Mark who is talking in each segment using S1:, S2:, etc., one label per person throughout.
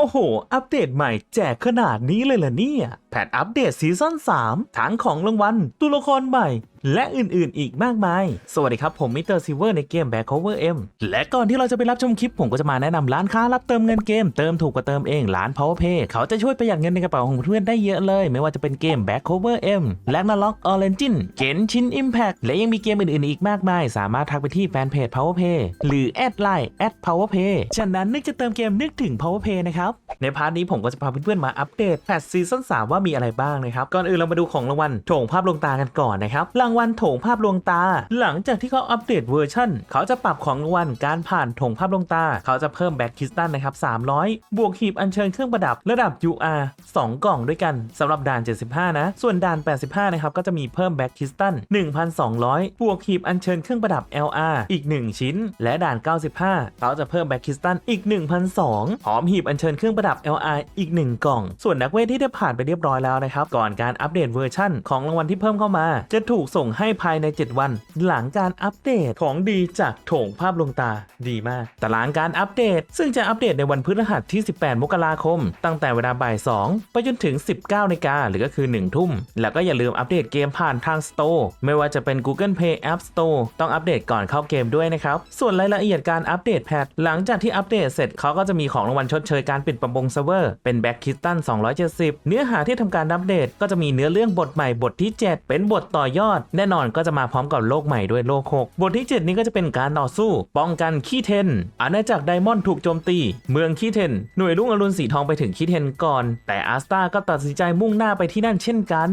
S1: โอ้โห อัปเดตใหม่แจกขนาดนี้เลยเหรอเนี่ย แพทอัปเดตซีซั่น3ทั้งของรางวัลตัวละครใหม่และอื่นๆ อีกมากมาย สวัสดีครับ ผมมิสเตอร์ซิเวอร์ในเกม Back Cover M และก่อนที่เราจะไปรับชมคลิป ผมก็จะมาแนะนำร้านค้ารับเติมเงินเกม เติมถูกกว่าเติมเองร้าน PowerPay เขาจะช่วยประหยัดเงินในกระเป๋าของเพื่อนได้เยอะเลย ไม่ว่าจะเป็นเกม Back Cover M และ n a l o g Origin เกนชิน Impact และยังมีเกมอื่นๆ อีกมากมาย สามารถทักไปที่แฟนเพจ PowerPay หรือแอดไลน์แอด @PowerPay ฉะนั้นนึกจะเติมเกมนึกถึง PowerPay นะครับในพาร์ทนี้ผมก็จะพาเพื่อนๆมาอัปเดตแพทซีซั่น3ว่ามีอะไรบ้างนะครับก่อนอื่นเรามาดูของรางวัลโถงภาพลงตากันก่อนนะครับางวัลถงภาพลวงตา หลังจากที่เขาอัปเดตเวอร์ชันเขาจะปรับของรางวัลการผ่านถงภาพลวงตา เขาจะเพิ่มแบ็คคริสตัลนะครับ 300 บวกหีบอัญเชิญเครื่องประดับระดับ UR 2 กล่องด้วยกันสำหรับด่าน 75 นะ ส่วนด่าน 85 นะครับ ก็จะมีเพิ่มแบ็คคริสตัล1,200 บวกหีบอัญเชิญเครื่องประดับ LR อีก 1 ชิ้น และด่าน 95 เขาจะเพิ่มแบ็คคริสตัลอีก 1,200พร้อมหีบอัญเชิญเครื่องประดับ LR อีก 1 กล่อง ส่วนนักเวทที่ได้ผ่านไปเรียบร้อยแล้วนะครับก่อนการอัปเดตเวอร์ชันของรางวัลที่เพิ่มเข้ามา จะถูกส่งให้ภายใน 7 วัน หลังการอัปเดตของดีจากโถงภาพลวงตาดีมาก ตารางการอัปเดต ซึ่งจะอัปเดตในวันพฤหัสที่ 18 มกราคม ตั้งแต่เวลาบ่าย 2 ไปจนถึง 19นาฬิกาหรือก็คือ 1 ทุ่ม แล้วก็อย่าลืมอัปเดตเกมผ่านทาง Store ไม่ว่าจะเป็น Google Play App Store ต้องอัปเดตก่อนเข้าเกมด้วยนะครับ ส่วนรายละเอียดการอัปเดตแพทหลังจากที่อัปเดตเสร็จเขาก็จะมีของรางวัลชดเชยการปิดประมงเซิร์ฟเวอร์เป็นแบ็คคิสตัน270 เนื้อหาที่ทำการอัปเดตก็จะมีเนื้อเรื่องบทใหม่บทที่ 7 เป็นบทต่อยอดแน่นอนก็จะมาพร้อมกับโลกใหม่ด้วยโลก6บทที่ 7 นี้ก็จะเป็นการต่อสู้ ป้องกันขี้เทน อาณาจักรไดมอนด์ถูกโจมตี เมืองขี้เทน หน่วยรุ่งอรุณสีทองไปถึงขี้เทนก่อน แต่อาสตาก็ตัดสินใจมุ่งหน้าไปที่นั่นเช่นกัน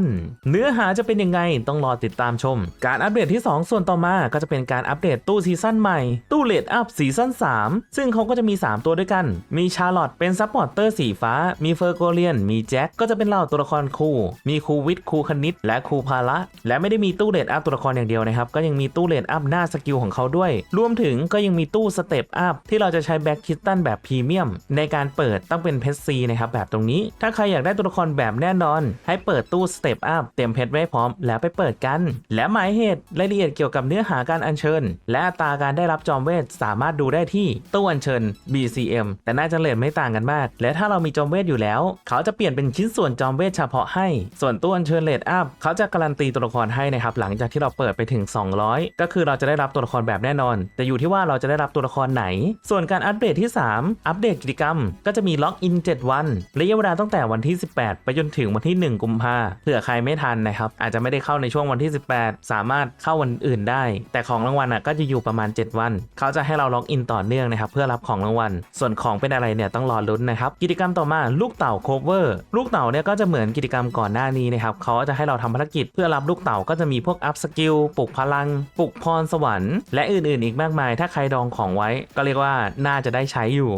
S1: เนื้อหาจะเป็นยังไงต้องรอติดตามชม การอัปเดตที่ 2 ส่วนต่อมาก็จะเป็นการอัปเดตตู้ซีซั่นใหม่ ตู้เลดอัพซีซั่น3ซึ่งเขาก็จะมี 3 ตัวด้วยกัน มีชาร์ลอตเป็นซัพพอร์เตอร์สีฟ้า มีเฟอร์โกเลียน มีแจ็คก็จะเป็นเหล่าตัวละครคู่ มีครูวิทย์ครูคณิต และครูพาระและไม่ได้มีตูู้เลดอัพตัวละครอย่างเดียวนะครับ ก็ยังมีตู้เลดอัพหน้าสกิลของเขาด้วย รวมถึงก็ยังมีตู้สเต็ปอัพที่เราจะใช้แบ็คคิสตันแบบพรีเมียมในการเปิดต้องเป็นเพชรซีนะครับแบบตรงนี้ ถ้าใครอยากได้ตัวละครแบบแน่นอน ให้เปิดตู้สเต็ปอัพเตรียมเพชรไว้พร้อม แล้วไปเปิดกัน และหมายเหตุรายละเอียดเกี่ยวกับเนื้อหาการอัญเชิญ และอัตราการได้รับจอมเวทสามารถดูได้ที่ตู้อัญเชิญ BCM แต่น่าจะเลทไม่ต่างกันมาก และถ้าเรามีจอมเวทอยู่แล้ว เขาจะเปลี่ยนเป็นชิ้นส่วนจอมเวทเฉพาะให้ ส่วนตู้อัญเชิญเลทอัพเขาจะการันตีตัวละครให้นะครับหลังจากที่เราเปิดไปถึง 200 ก็คือเราจะได้รับตัวละครแบบแน่นอน แต่อยู่ที่ว่าเราจะได้รับตัวละครไหน ส่วนการอัปเดตที่ 3 อัปเดตกิจกรรม ก็จะมีล็อกอิน 7 วันระยะเวลาตั้งแต่วันที่ 18 ไปจนถึงวันที่ 1 กุมภาเผื่อใครไม่ทันนะครับ อาจจะไม่ได้เข้าในช่วงวันที่ 18 สามารถเข้าวันอื่นได้ แต่ของรางวัลอะก็จะอยู่ประมาณ 7 วัน เขาจะให้เราล็อกอินต่อเนื่องนะครับเพื่อรับของรางวัล ส่วนของเป็นอะไรเนี่ยต้องรอลุ้นนะครับ กิจกรรมต่อมาลูกเต่าโคเวอร์ ลูกเต่าเนี่ยก็จะเหมือนกิจกรรมก่อนหน้านี้นะครับเขาจะให้เราทำภารกิจเพื่อรับลูกเต่าก็จะมีพวกอัพสกิลปลุกพลัง ปลุกพรสวรรค์ และอื่นๆ อีกมากมาย ถ้าใครดองของไว้ ก็เรียกว่าน่าจะได้ใช้อยู่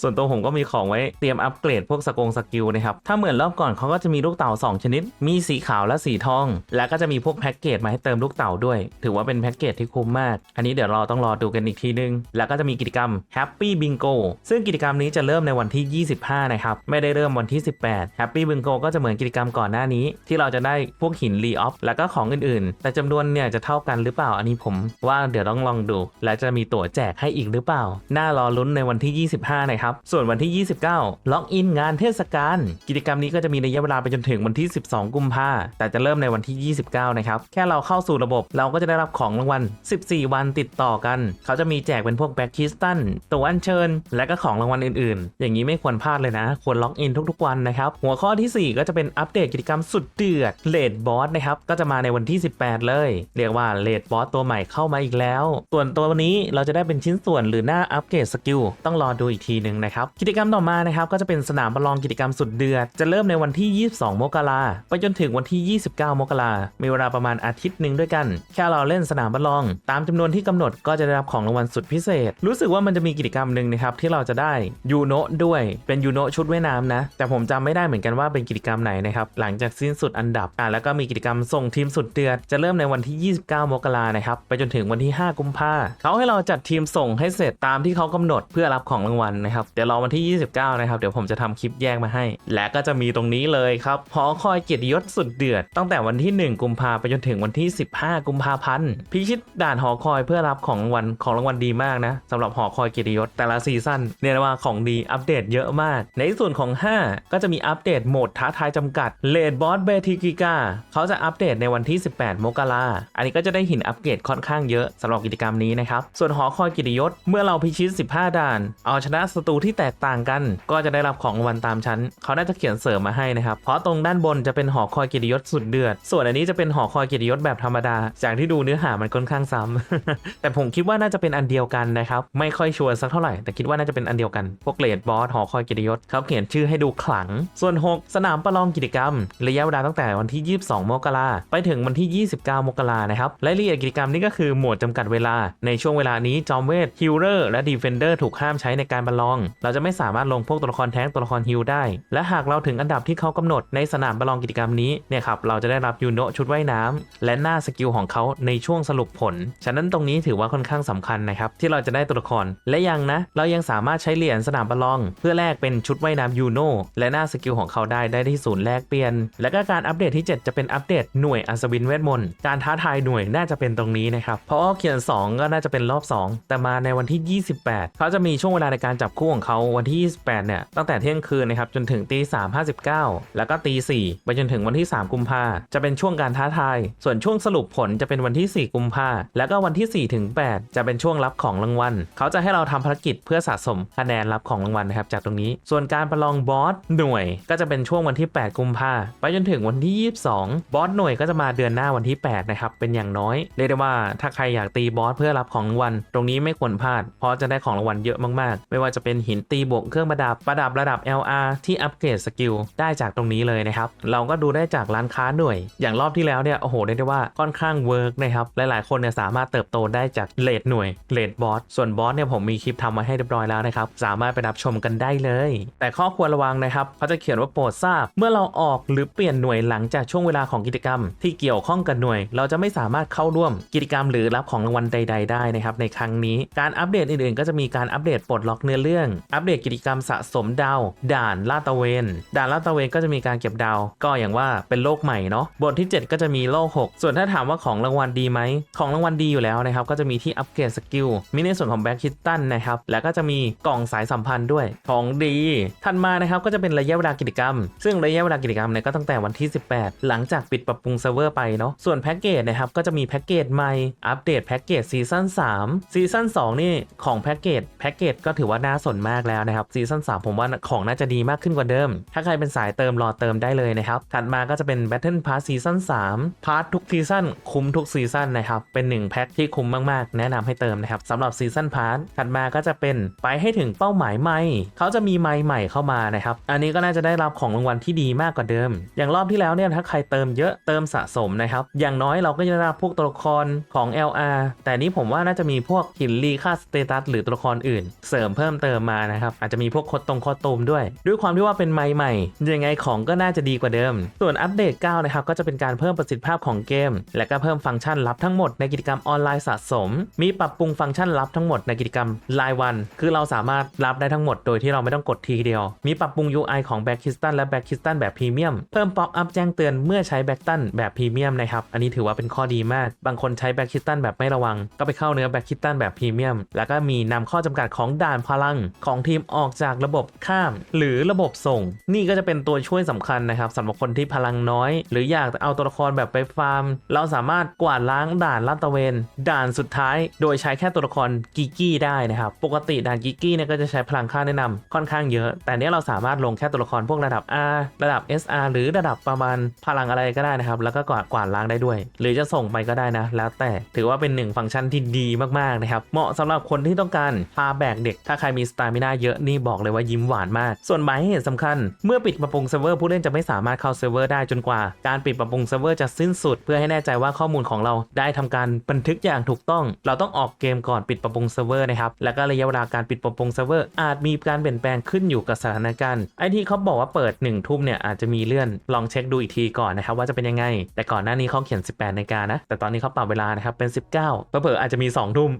S1: ส่วนตัวผมก็มีของไว้เตรียมอัปเกรดพวกสกงสกิลนะครับ ถ้าเหมือนรอบก่อนเขาก็จะมีลูกเต่า 2 ชนิด มีสีขาวและสีทอง แล้วก็จะมีพวกแพ็กเกจมาให้เติมลูกเต่าด้วย ถือว่าเป็นแพ็กเกจที่คุ้มมาก อันนี้เดี๋ยวเราต้องรอดูกันอีกทีนึง แล้วก็จะมีกิจกรรม Happy Bingo ซึ่งกิจกรรมนี้จะเริ่มในวันที่ 25 นะครับ ไม่ได้เริ่มวันที่ 18 Happy Bingo ก็จะเหมือนกิจกรรมก่อนหน้านี้ ที่เราจะได้พวกหินรีออฟแล้วก็ของอื่นๆ แต่จำนวนเนี่ยจะเท่ากันหรือเปล่าอันนี้ผม ว่าเดี๋ยวต้องลองดู และจะมีตั๋วแจกให้อีกหรือเปล่า น่ารอลุ้นในวันที่ 25นะครับ ส่วนวันที่ 29 ล็อกอินงานเทศกาล กิจกรรมนี้ก็จะมีระยะเวลาไปจนถึงวันที่ 12 กุมภาแต่จะเริ่มในวันที่ 29 นะครับ แค่เราเข้าสู่ระบบเราก็จะได้รับของรางวัล 14 วันติดต่อกัน เขาจะมีแจกเป็นพวกแบ็คคิสตันตัวอัญเชิญ และก็ของรางวัลอื่นๆ อย่างนี้ไม่ควรพลาดเลยนะ ควรล็อกอินทุกๆวันนะครับ หัวข้อทีสี่4 ก็จะเป็นอัปเดตกิจกรรมสุดเดือดเลดบอสนะครับ ก็จะมาในวันที่ 18 เลย เรียกว่าเลดบอสตัวใหม่เข้ามาอีกแล้ว ส่วนตัวนี้เราจะได้เป็นชิ้นส่วนหรือหน้าอัปเกรดสกิลต้องรอดูอีกทีหนึ่งนะครับ กิจกรรมต่อมานะครับก็จะเป็นสนามประลองกิจกรรมสุดเดือด จะเริ่มในวันที่ 22 มกราไปจนถึงวันที่ 29 มกรามีเวลาประมาณอาทิตย์หนึ่งด้วยกัน แค่เราเล่นสนามประลอง ตามจำนวนที่กำหนดก็จะได้รับของรางวัลสุดพิเศษ รู้สึกว่ามันจะมีกิจกรรมหนึ่งนะครับที่เราจะได้ยูโนะด้วยเป็นยูโนะชุดว่ายน้ำนะแต่ผมจำไม่ได้เหมือนกันว่าเป็นกิจกรรมไหนนะครับหลังจากสิ้นสุดอันดับอะแล้วก็มีกิจกรรมส่งทีมสุดเดือดจะเริ่มในวันที่ 29 มกรานะครับไปจนถึงวันที่ 5 กุมภาเขาให้เราจัดทีมส่งให้เสร็จตามที่เขากำหนดเพื่อรับของรางวัลนะครับ เดี๋ยวรอวันที่ 29 นะครับ เดี๋ยวผมจะทำคลิปแยกมาให้ และก็จะมีตรงนี้เลยครับหอคอยเกียรติยศสุดเดือด ตั้งแต่วันที่ 1 กุมภาไปจนถึงวันที่ 15 กุมภาพันธ์พิชิตด่านหอคอยเพื่อรับของรางวัลของรางวัลดีมากนะสำหรับหอคอยเกียรติยศแต่ละซีซั่นเนี่ยกว่าของดีอัปเดตเยอะมาก ในส่วนของ 5 ก็จะมีอัปเดตโหมดท้าทายจำกัดเลดบอสเบทิกิกาเขาจะอัปเดตในวันที่ 18 มกราอันนี้ก็จะได้หินอัปเกรดค่อนข้างเยอะสำหรับกิจกรรมนี้นะครับส่วนหอคอยกิติยศเมื่อเราพิชิต 15 ด่าน เอาชนะศัตรูที่แตกต่างกัน ก็จะได้รับของรางวัลตามชั้น เขาน่าจะเขียนเสริมมาให้นะครับ เพราะตรงด้านบนจะเป็นหอคอยกิติยศสุดเดือด ส่วนอันนี้จะเป็นหอคอยกิติยศแบบธรรมดา จากที่ดูเนื้อหามันค่อนข้างซ้ำแต่ผมคิดว่าน่าจะเป็นอันเดียวกันนะครับ ไม่ค่อยชัวร์สักเท่าไหร่ แต่คิดว่าน่าจะเป็นอันเดียวกัน พวกเลดบอสหอคอยกิติยศเขาเขียนชื่อให้ดูขลัง ส่วน 6 สนามประลองกิจกรรม ระยะเวลาตั้งแต่วันที่ 22 มกราไปถึงวันที่ 29 มกรานะครับ รายละเอียดกิจกรรมนี่ก็คือโหมดจำกัดเวลา ในช่วงเวลานี้จอมเวทฮิลเลอร์และดีเฟนเดอร์ถูกห้ามใช้ในการประลอง เราจะไม่สามารถลงพวกตัวละครแท้งตัวละครฮิลได้ และหากเราถึงอันดับที่เขากำหนดในสนามประลองกิจกรรมนี้เนี่ยครับเราจะได้รับยูโนะชุดว่ายน้ำและหน้าสกิลของเขาในช่วงสรุปผล ฉะนั้นตรงนี้ถือว่าค่อนข้างสำคัญนะครับที่เราจะได้ตัวละคร และยังนะ เรายังสามารถใช้เหรียญสนามประลอง เพื่อแลกเป็นชุดว่ายน้ำยูโนะและหน้าสกิลของเขาได้ได้ที่ศูนย์แลกเปลี่ยน และก็การอัปเดตที่ 7 จะเป็นอัปเดตหน่วยอัศวินเวทมนต์การท้าทายหน่วยน่าจะเป็นตรงนี้นะครับเพราะเขียน 2 ก็น่าจะเป็นรอบ 2 แต่มาในวันที่ 28 เขาจะมีช่วงเวลาในการจับคู่ของเขาวันที่ 28 เนี่ย ตั้งแต่เที่ยงคืนนะครับ จนถึงตี3 59แล้วก็ตี4ไปจนถึงวันที่ 3 กุมภาจะเป็นช่วงการท้าทาย ส่วนช่วงสรุปผลจะเป็นวันที่ 4 กุมภาแล้วก็วันที่ 4 ถึง 8 จะเป็นช่วงรับของรางวัล เขาจะให้เราทำภารกิจเพื่อสะสมคะแนนรับของรางวัลนะครับจากตรงนี้ ส่วนการประลองบอสหน่วยก็จะเป็นช่วงวันที่ 8 กุมภาไปจนถึงวันที่ 22 บอสหน่วยก็จะมาเดือนหน้าวันที่ 8 นะครับ เป็นอย่างน้อย เรียกได้ว่าถ้าใครอยากตีบอสเพื่อรับของรางวัล ตรงนี้ไม่ควรพลาด เพราะจะได้ของรางวัลเยอะมากๆ ไม่ว่าจะเป็นหินตีบวกเครื่องประดับประดับระดับ LR ที่อัปเกรดสกิลได้จากตรงนี้เลยนะครับ เราก็ดูได้จากร้านค้าหน่วย อย่างรอบที่แล้วเนี่ยโอ้โหเรียกได้ว่าค่อนข้างเวิร์กนะครับหลายๆ คนเนี่ยสามารถเติบโตได้จากเลดหน่วยเลดบอสส่วนบอสเนี่ยผมมีคลิปทำมาให้เรียบร้อยแล้วนะครับสามารถไปรับชมกันได้เลย แต่ข้อควรระวังนะครับเขาจะเขียนว่าโปรดทราบ เมื่อเราออกหรือเปลี่ยนหน่วยหลังจากช่วงเวลาของกิจกรรม ที่เกี่ยวข้องกับหน่วย เราจะไม่สามารถเข้าร่วมกิจกรรมหรือรับของรางวัลใด ๆ ได้นะครับในครั้งนี้การอัปเดตอื่นๆ ก็จะมีการอัปเดตปลดล็อกเนื้อเรื่องอัปเดตกิจกรรมสะสมดาว ด่านลาดตะเวน ด่านลาดตะเวนก็จะมีการเก็บดาว ก็อย่างว่าเป็นโลกใหม่เนาะบทที่ 7 ก็จะมีโลก 6 ส่วนถ้าถามว่าของรางวัลดีไหม ของรางวัลดีอยู่แล้วนะครับ ก็จะมีที่อัปเกรดสกิลมีในส่วนของแบ็คคิตตันนะครับ แล้วก็จะมีกล่องสายสัมพันธ์ด้วย ของดีถัดมานะครับก็จะเป็นระยะเวลากิจกรรม ซึ่งระยะเวลากิจกรรมเนี่ยก็ตั้งแต่วันที่ 18 หลังจากปิดปรับปรุงเซิร์ฟเวอร์ไปเนาะส่วนแพ็กเกจนะครับก็จะมีแพ็กเกจใหม่อัปเดตแพ็กเกจซีซั่น3ซีซั่น2นี่ของแพ็กเกจแพ็กเกจก็ถือว่าน่าาสนมากแล้วนะครับซีซั่น3ผมว่าของน่าจะดีมากขึ้นกว่าเดิม ถ้าใครเป็นสายเติมรอเติมได้เลยนะครับ ถัดมาก็จะเป็น Battle Pass ซีซั่น3พาร์ททุกซีซั่นคุ้มทุกซีซั่นนะครับ เป็น 1 แพ็คที่คุ้มมากๆ แนะนำให้เติมนะครับสำหรับซีซั่นพาร์ทถัดมาก็จะเป็นไปให้ถึงเป้าหมายใหม่ เขาจะมีไมค์ใหม่เข้ามานะครับ อันนี้ก็น่าจะได้รับของรางวัลที่ดีมากกว่าเดิม อย่างรอบที่แล้วเนี่ยถ้าใครเติมเยอะเติมสะสมนะครับ อย่างน้อยเราก็จะได้รับพวกตัวละครของ LR แต่นี้ผมว่าน่าจะมีพวกหินรีค่าสเตตัสหรือตัวละครอื่น เสริมเพิ่มเติมมานะครับ อาจจะมีพวกคดตรงคดตูมด้วย ด้วยความที่ว่าเป็นไมค์ใหม่ ยังไงของก็น่าจะดีกว่าเดิม ส่วนอัปเดต 9 นะครับ ก็จะเป็นการเพิ่มประสิทธิภาพของเกม และก็เพิ่มฟังก์ชันลับทั้งหมดในกิจกรรมออนไลน์สะสม มีปรับปรุงฟังก์ชันลับทั้งหมดในกิจกรรมรายวัน คือเราสามารถรับได้ทั้งหมดโดยที่เราไม่ต้องกดทีเดียว มีปรับปรุง UI ของแบ็คคิสตันและแบ็คคิสตันแบบพรีเมียม เพิ่มป๊อปอัพแจ้งเตือนเมื่อใช้แบ็คตันแบบพรีเมียมนะครับ อันนี้ถือว่าเป็นข้อดีมาก บางคนใช้แบ็คคิสตันแบบไม่ระวัง ก็ไปเข้าเนื้อแบ็คคิสตันแบบพรีเมียม แล้วก็มีนำข้อจำกัดของด่านพลังของทีมออกจากระบบข้าม หรือระบบส่ง นี่ก็จะเป็นตัวช่วยสำคัญนะครับสำหรับคนที่พลังน้อย หรืออยากเอาตัวละครแบบไปฟาร์ม เราสามารถกวาดล้างด่านลาดตะเวน ด่านสุดท้าย โดยใช้แค่ตัวละครกิกกี้ได้นะครับปกติด่านกิกกี้เนี่ยก็จะใช้พลังค่าแนะนำค่อนข้างเยอะ แต่เนี้ยเราสามารถลงแค่ตัวละครพวกระดับ R ระดับ SR หรือระดับประมาณพลังอะไรก็ได้นะครับ แล้วก็กวาดกวาดล้างได้ด้วย หรือจะส่งไปก็ได้นะ แล้วแต่ถือว่าเป็นหนึ่งฟังก์ชันที่ดีมากๆนะครับเหมาะสำหรับคนที่ต้องการพาแบกเด็กถ้าใครมีสตามินาเยอะนี่บอกเลยว่ายิ้มหวานมาก ส่วนหมายเหตุสำคัญ เมื่อปิดปรับปรุงเซิร์ฟเวอร์ผู้เล่นจะไม่สามารถเข้าเซิร์ฟเวอร์ได้จนกว่า การปิดปรับปรุงเซิร์ฟเวอร์จะสิ้นสุด เพื่อให้แน่ใจว่าข้อมูลของเราได้ทำการบันทึกอย่างถูกต้อง เราต้องออกเกมก่อนปิดปรับปรุงเซิร์ฟเวอร์นะครับแล้วก็ระยะเวลาการปิดปรับปรุงเซิร์ฟเวอร์อาจมีการเปลี่ยนแปลงขึ้นอยู่กับสถานการณ์ไอที่เขาบอกว่าเปิด1ทุ่มเนี่ยอาจจะมีเลื่อนลองเช็คดูอีกทีก่อนนะครับว่าจะเป็นยังไง แต่ก่อนหน้านี้เขาเขียน 18นาฬิกานะแต่ตอนนี้เขาปรับเวลานะครับเป็น 19เผลอๆอาจจะมี2ทุ่ม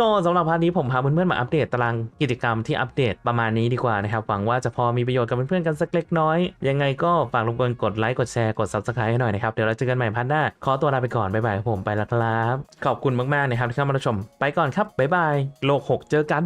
S1: ก็สำหรับพาร์ทนี้ผมพาเพื่อนๆมาอัปเดตตารางกิจกรรมที่อัปเดตประมาณนี้ดีกว่านะครับ หวังว่าจะพอมีประโยชน์กับเพื่อนๆกันสักเล็กน้อย ยังไงก็ฝากรบกวนกดไลค์กดแชร์กด subscribe ให้หน่อยนะครับ เดี๋ยวเราเจอกันใหม่พันหน้า ขอตัวลาไปก่อน บ๊ายบายผมไปแล้วครับ ขอบคุณมากๆนะครับที่เข้ามารับชม ไปก่อนครับบ๊ายบายโลก 6 เจอกัน